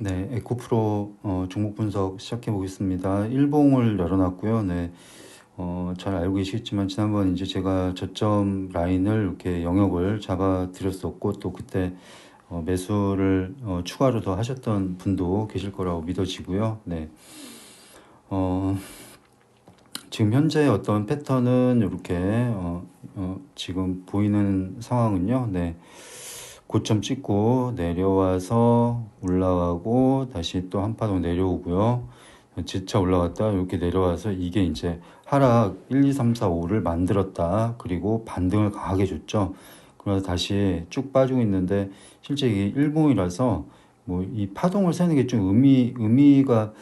네, 에코프로 어, 종목 분석 시작해 보겠습니다. 일봉을 열어놨고요. 네, 어, 잘 알고 계시겠지만 지난번 이제 제가 저점 라인을 이렇게 영역을 잡아 드렸었고 또 그때 어, 매수를 어, 추가로 더 하셨던 분도 계실 거라고 믿어지고요. 네, 어, 지금 현재 어떤 패턴은 이렇게 어, 어, 지금 보이는 상황은요. 네. 고점 찍고 내려와서 올라가고 다시 또 한 파동 내려오고요. 지차 올라갔다 이렇게 내려와서 이게 이제 하락 1, 2, 3, 4, 5를 만들었다. 그리고 반등을 강하게 줬죠. 그래서 다시 쭉 빠지고 있는데 실제 이게 일봉이라서 뭐 이 파동을 세는 게 좀 의미 의미가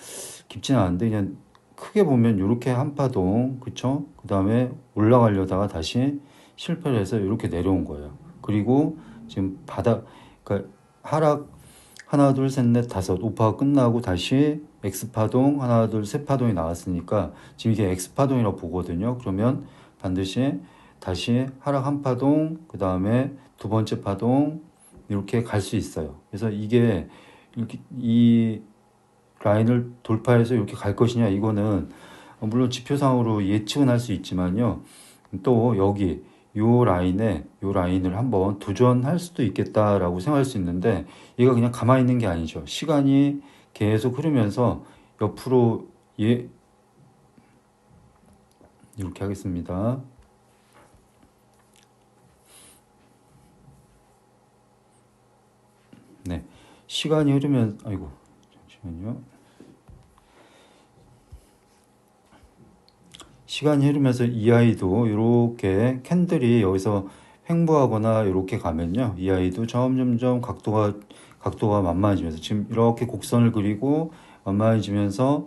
깊지는 않은데 그냥 크게 보면 이렇게 한 파동 그쵸? 그 다음에 올라가려다가 다시 실패를 해서 이렇게 내려온 거예요. 그리고 지금 바닥 그러니까 하락 하나 둘 셋 넷 다섯 오파가 끝나고 다시 X 파동 하나 둘 셋 파동이 나왔으니까 지금 이게 X 파동이라고 보거든요. 그러면 반드시 다시 하락 한 파동 그 다음에 두 번째 파동 이렇게 갈 수 있어요. 그래서 이게 이렇게 이 라인을 돌파해서 이렇게 갈 것이냐 이거는 물론 지표상으로 예측은 할 수 있지만요. 또 여기 요 라인에 요 라인을 한번 도전할 수도 있겠다라고 생각할 수 있는데 얘가 그냥 가만히 있는 게 아니죠. 시간이 계속 흐르면서 옆으로 예 이렇게 하겠습니다. 네. 시간이 흐르면 아이고 잠시만요. 시간이 흐르면서 이 아이도 이렇게 캔들이 여기서 횡보하거나 이렇게 가면요. 이 아이도 점점점 각도가 각도가 만만해지면서 지금 이렇게 곡선을 그리고 만만해지면서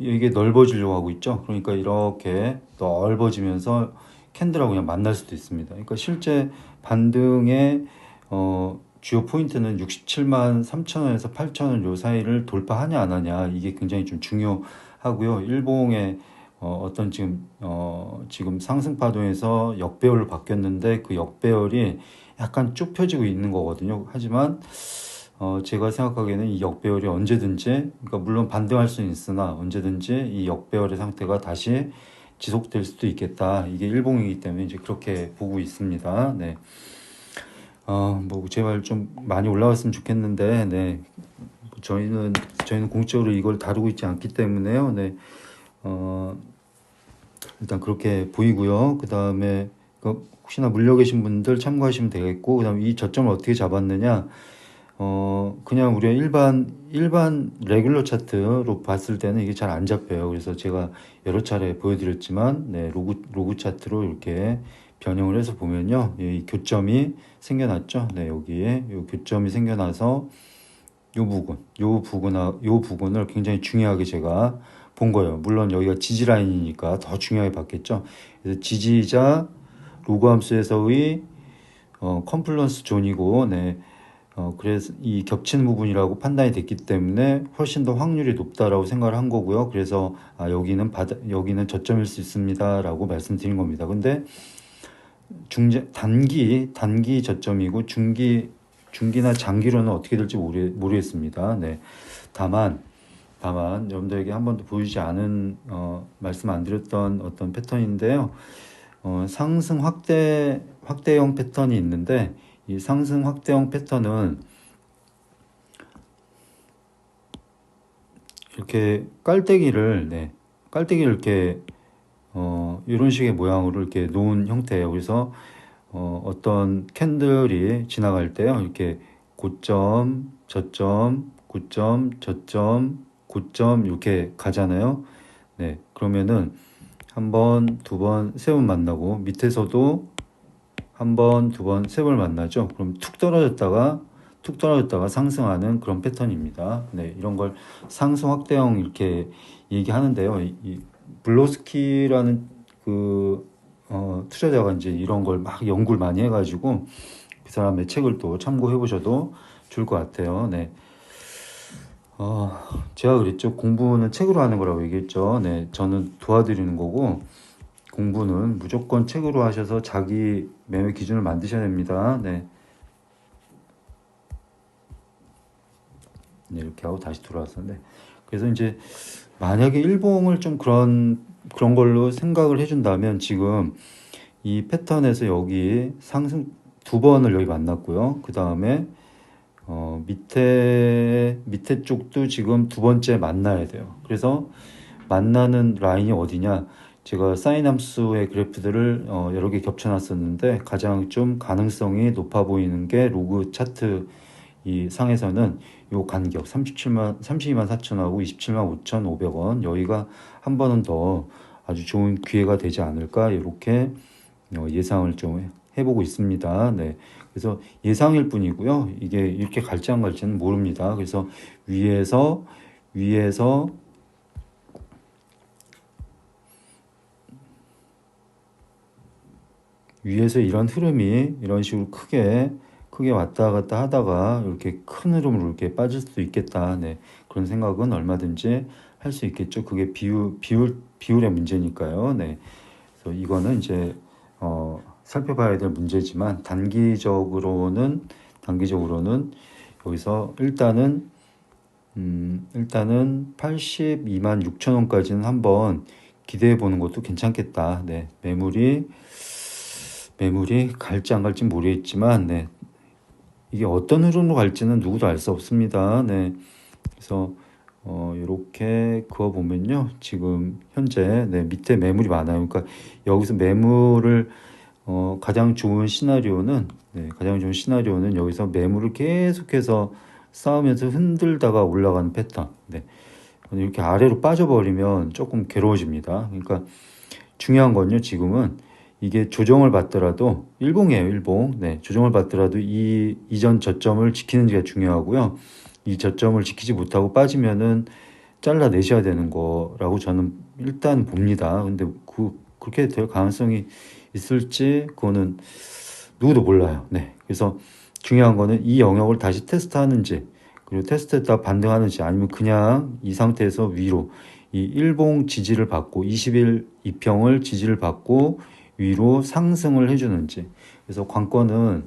이게 넓어지려고 하고 있죠. 그러니까 이렇게 넓어지면서 캔들하고 그냥 만날 수도 있습니다. 그러니까 실제 반등의 어, 주요 포인트는 67만 3천 원에서 8천 원 요 사이를 돌파하냐 안 하냐 이게 굉장히 좀 중요하고요. 일봉의 어, 어떤 지금 어, 지금 상승 파동에서 역배열로 바뀌었는데 그 역배열이 약간 쭉 펴지고 있는 거거든요. 하지만 어, 제가 생각하기에는 이 역배열이 언제든지 그러니까 물론 반등할 수는 있으나 언제든지 이 역배열의 상태가 다시 지속될 수도 있겠다. 이게 일봉이기 때문에 이제 그렇게 보고 있습니다. 네. 어, 뭐 제발 좀 많이 올라왔으면 좋겠는데, 네. 저희는 저희는 공적으로 이걸 다루고 있지 않기 때문에요. 네. 어, 일단 그렇게 보이고요. 그 다음에 혹시나 물려 계신 분들 참고하시면 되겠고, 그 다음에 이 저점을 어떻게 잡았느냐. 어, 그냥 우리가 일반, 일반 레귤러 차트로 봤을 때는 이게 잘 안 잡혀요. 그래서 제가 여러 차례 보여드렸지만, 네, 로그, 로그 차트로 이렇게 변형을 해서 보면요. 이 교점이 생겨났죠. 네, 여기에 이 교점이 생겨나서 요 부분, 요 부분, 요 부분을 굉장히 중요하게 제가 본 거예요. 물론 여기가 지지 라인이니까 더 중요하게 봤겠죠. 그래서 지지자 로그 함수에서의 어, 컴플런스 존이고, 네. 어, 그래서 이 겹치는 부분이라고 판단이 됐기 때문에 훨씬 더 확률이 높다라고 생각을 한 거고요. 그래서 아, 여기는 바다, 여기는 저점일 수 있습니다라고 말씀드린 겁니다. 근데 중재, 단기, 단기 저점이고 중기, 중기나 장기로는 어떻게 될지 모르, 모르겠습니다. 네. 다만, 다만 여러분들에게 한 번도 보이지 않은 어, 말씀 안 드렸던 어떤 패턴인데요. 어, 상승 확대 확대형 패턴이 있는데 이 상승 확대형 패턴은 이렇게 깔때기를 네, 깔때기를 이렇게 어, 이런 식의 모양으로 이렇게 놓은 형태예요. 그래서 어, 어떤 캔들이 지나갈 때요. 이렇게 고점, 저점, 고점, 저점, 고점 이렇게 가잖아요. 네, 그러면은 한 번, 두 번, 세 번 만나고 밑에서도 한 번, 두 번, 세 번 만나죠. 그럼 툭 떨어졌다가 툭 떨어졌다가 상승하는 그런 패턴입니다. 네, 이런 걸 상승 확대형 이렇게 얘기하는데요. 이, 이 블로스키라는 그 어, 투자자가 이제 이런 걸 막 연구를 많이 해가지고 그 사람의 책을 또 참고해 보셔도 좋을 것 같아요. 네. 어, 제가 그랬죠. 공부는 책으로 하는 거라고 얘기했죠. 네, 저는 도와드리는 거고, 공부는 무조건 책으로 하셔서 자기 매매 기준을 만드셔야 됩니다. 네. 네, 이렇게 하고 다시 돌아왔었는데 그래서 이제 만약에 일봉을 좀 그런 그런 걸로 생각을 해준다면 지금 이 패턴에서 여기 상승 두 번을 여기 만났고요. 그 다음에 어, 밑에 밑에 쪽도 지금 두 번째 만나야 돼요. 그래서 만나는 라인이 어디냐? 제가 사인 함수의 그래프들을 어, 여러 개 겹쳐놨었는데 가장 좀 가능성이 높아 보이는 게 로그 차트 이 상에서는 요 간격 37만 32만 4천하고 27만 5,500원 여기가 한 번은 더 아주 좋은 기회가 되지 않을까 이렇게 어, 예상을 좀 해보고 있습니다. 네. 그래서 예상일 뿐이고요. 이게 이렇게 갈지 안 갈지는 모릅니다. 그래서 위에서 위에서 위에서 이런 흐름이 이런 식으로 크게 크게 왔다 갔다 하다가 이렇게 큰 흐름으로 이렇게 빠질 수도 있겠다. 네. 그런 생각은 얼마든지 할 수 있겠죠. 그게 비율 비율 비율의 문제니까요. 네. 그래서 이거는 이제 어 살펴봐야 될 문제지만 단기적으로는 단기적으로는 여기서 일단은 음 일단은 82만 6천 원까지는 한번 기대해 보는 것도 괜찮겠다. 네. 매물이 매물이 갈지 안 갈지 모르겠지만 네. 이게 어떤 흐름으로 갈지는 누구도 알 수 없습니다. 네. 그래서 어, 이렇게 그어 보면요. 지금 현재 네, 밑에 매물이 많아요. 그러니까 여기서 매물을 어, 가장 좋은 시나리오는 네, 가장 좋은 시나리오는 여기서 매물을 계속해서 쌓으면서 흔들다가 올라가는 패턴. 네. 이렇게 아래로 빠져버리면 조금 괴로워집니다. 그러니까 중요한 건요. 지금은 이게 조정을 받더라도 일봉이에요, 일봉. 네, 조정을 받더라도 이 이전 저점을 지키는지가 중요하고요. 이 저점을 지키지 못하고 빠지면은 잘라내셔야 되는 거라고 저는 일단 봅니다. 근데 그 그렇게 될 가능성이 있을지 그거는 누구도 몰라요. 네. 그래서 중요한 거는 이 영역을 다시 테스트하는지 그리고 테스트했다 반등하는지 아니면 그냥 이 상태에서 위로 이 일봉 지지를 받고 20일 이평을 지지를 받고 위로 상승을 해주는지 그래서 관건은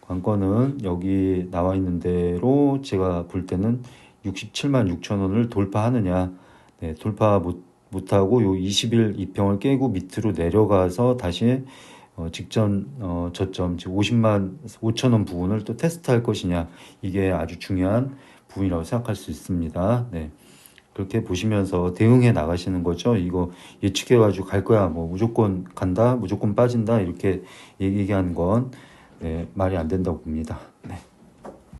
관건은 여기 나와 있는 대로 제가 볼 때는 67만 6천 원을 돌파하느냐 네, 돌파 못, 못하고 요 20일 이평을 깨고 밑으로 내려가서 다시 어, 직전 어, 저점 즉 50만 5천 원 부분을 또 테스트할 것이냐 이게 아주 중요한 부분이라고 생각할 수 있습니다. 네. 그렇게 보시면서 대응해 나가시는 거죠. 이거 예측해 가지고 갈 거야, 뭐 무조건 간다, 무조건 빠진다 이렇게 얘기하는 건 네, 말이 안 된다고 봅니다. 네.